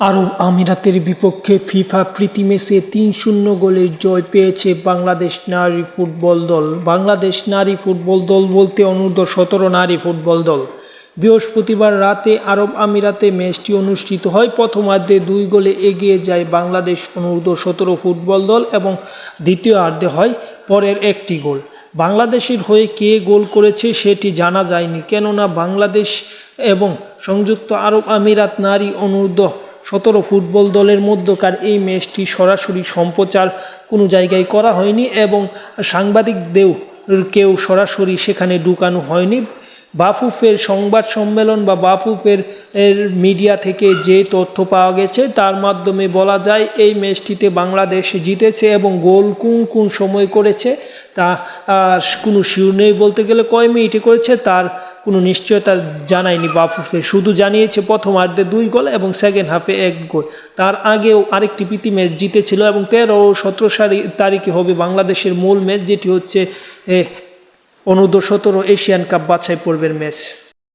আরব আমিরাতের বিপক্ষে ফিফা প্রীতি ম্যাচে তিন শূন্য গোলের জয় পেয়েছে বাংলাদেশ নারী ফুটবল দল। বাংলাদেশ নারী ফুটবল দল বলতে অনূর্ধ্ব সতেরো নারী ফুটবল দল। বৃহস্পতিবার রাতে আরব আমিরাতে ম্যাচটি অনুষ্ঠিত হয়। প্রথমার্ধে দুই গোলে এগিয়ে যায় বাংলাদেশ অনূর্ধ্ব সতেরো ফুটবল দল এবং দ্বিতীয় দ্বিতীয়ার্ধে হয় পরের একটি গোল। বাংলাদেশের হয়ে কে গোল করেছে সেটি জানা যায়নি। কেননা বাংলাদেশ এবং সংযুক্ত আরব আমিরাত নারী অনূর্ধ্ব সতেরো ফুটবল দলের মধ্যকার এই ম্যাচটি সরাসরি সম্প্রচার কোনো জায়গায় করা হয়নি এবং সাংবাদিকদেরও কেউ সরাসরি সেখানে ঢুকানো হয়নি। বাফুফের সংবাদ সম্মেলন বা বাফুফের এর মিডিয়া থেকে যে তথ্য পাওয়া গেছে, তার মাধ্যমে বলা যায়, এই ম্যাচটিতে বাংলাদেশ জিতেছে এবং গোল কোন কোন সময় করেছে তা কোনো শিওর নেই বলতে গেলে কয় মিনিটে করেছে, তার কোনো নিশ্চয়তা জানায়নি বাফুফে। শুধু জানিয়েছে প্রথম প্রথমার্ধে দুই গোল এবং সেকেন্ড হাফে এক গোল। তার আগেও আরেকটি প্রীতি ম্যাচ জিতেছিল এবং তেরো ও সতেরো তারিখে হবে বাংলাদেশের মূল ম্যাচ যেটি হচ্ছে এ, অনূর্ধ্ব সতেরো এশিয়ান কাপ বাছাই পর্বের ম্যাচ।